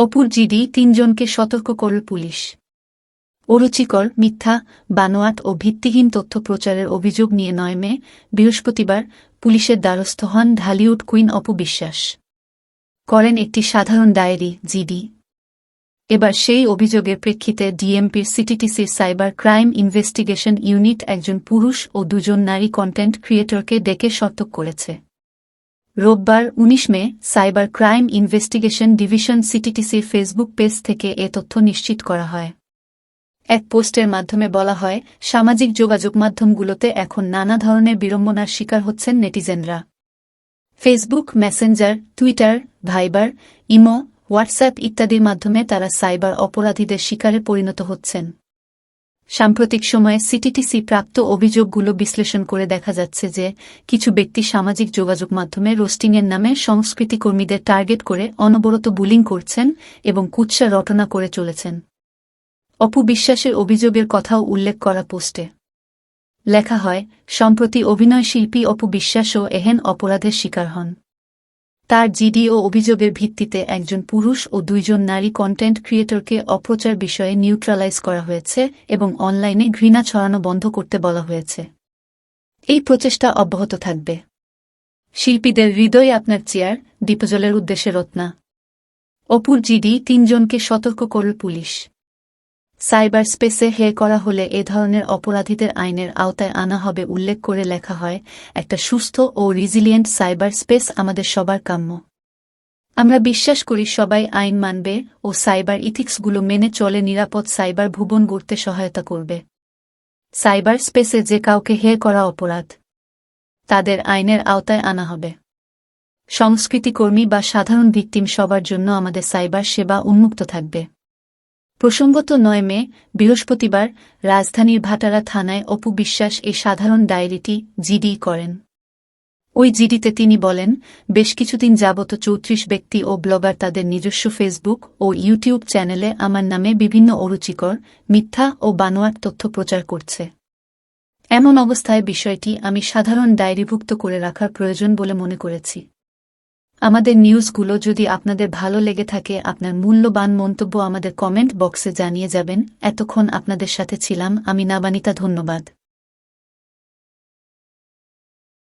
অপুর জিডি তিনজনকে সতর্ক করল পুলিশ। অরুচিকর, মিথ্যা, বানোয়াট ও ভিত্তিহীন তথ্য প্রচারের অভিযোগ নিয়ে নয় মে, বৃহস্পতিবার পুলিশের দ্বারস্থ হন ঢালিউড কুইন অপু বিশ্বাস। করেন একটি সাধারণ ডায়েরি, জিডি। এবার সেই অভিযোগের প্রেক্ষিতে ডিএমপির সিটিটিসির সাইবার ক্রাইম ইনভেস্টিগেশন ইউনিট একজন পুরুষ ও দুজন নারী কন্টেন্ট ক্রিয়েটরকে ডেকে সতর্ক করেছে। রোববার ১৯ মে, সাইবার ক্রাইম ইনভেস্টিগেশন ডিভিশন সিটিটিসির ফেসবুক পেজ থেকে এ তথ্য নিশ্চিত করা হয়। এক পোস্টের মাধ্যমে বলা হয়, সামাজিক যোগাযোগ মাধ্যমগুলোতে এখন নানা ধরনের বিড়ম্বনার শিকার হচ্ছেন নেটিজেনরা। Facebook, Messenger, Twitter, Viber, imo, WhatsApp ইত্যাদির মাধ্যমে তারা সাইবার অপরাধীদের শিকারে পরিণত হচ্ছেন। সাম্প্রতিক সময়ে সিটিটিসি প্রাপ্ত অভিযোগগুলো বিশ্লেষণ করে দেখা যাচ্ছে যে, কিছু ব্যক্তি সামাজিক যোগাযোগ মাধ্যমে রোস্টিংয়ের নামে সংস্কৃতি কর্মীদের টার্গেট করে অনবরত বুলিং করছেন এবং কুৎসা রটনা করে চলেছেন। অপু বিশ্বাসের অভিযোগের কথাও উল্লেখ করা পোস্টে। লেখা হয়, সম্প্রতি অভিনয় অভিনয়শিল্পী অপু বিশ্বাসও এহেন অপরাধের শিকার হন। তার জিডি ও অভিযোগের ভিত্তিতে একজন পুরুষ ও দুইজন নারী কন্টেন্ট ক্রিয়েটরকে অপ্রচার বিষয়ে নিউট্রালাইজ করা হয়েছে এবং অনলাইনে ঘৃণা ছড়ানো বন্ধ করতে বলা হয়েছে। এই প্রচেষ্টা অব্যাহত থাকবে। শিল্পীদের হৃদয় আপনার চেয়ার, দীপজলের উদ্দেশ্যে রত্না। অপুর জিডি তিনজনকে সতর্ক করল পুলিশ। সাইবার স্পেসে হে করা হলে এ ধরনের অপরাধীদের আইনের আওতায় আনা হবে উল্লেখ করে লেখা হয়, একটা সুস্থ ও রিজিলিয়েন্ট সাইবার স্পেস আমাদের সবার কাম্য। আমরা বিশ্বাস করি সবাই আইন মানবে ও সাইবার ইথিক্সগুলো মেনে চলে নিরাপদ সাইবার ভুবন গড়তে সহায়তা করবে। সাইবার স্পেসে যে কাউকে হে করা অপরাধ, তাদের আইনের আওতায় আনা হবে। সংস্কৃতিকর্মী বা সাধারণ ভিকটিম সবার জন্য আমাদের সাইবার সেবা উন্মুক্ত থাকবে। প্রসঙ্গত নয় মে, বৃহস্পতিবার রাজধানীর ভাটারা থানায় অপু বিশ্বাস এই সাধারণ ডায়েরিটি জিডি করেন। ওই জিডিতে তিনি বলেন, বেশ কিছুদিন যাবত চৌত্রিশ ব্যক্তি ও ব্লগার তাদের নিজস্ব ফেসবুক ও ইউটিউব চ্যানেলে আমার নামে বিভিন্ন অরুচিকর, মিথ্যা ও বানোয়ার তথ্য প্রচার করছে। এমন অবস্থায় বিষয়টি আমি সাধারণ ডায়েরিভুক্ত করে রাখার প্রয়োজন বলে মনে করেছি। আমাদের নিউজগুলো যদি আপনাদের ভালো লেগে থাকে, আপনার মূল্যবান মন্তব্য আমাদের কমেন্ট বক্সে জানিয়ে যাবেন। এতক্ষণ আপনাদের সাথে ছিলাম, আমি নাবানিতা, ধন্যবাদ।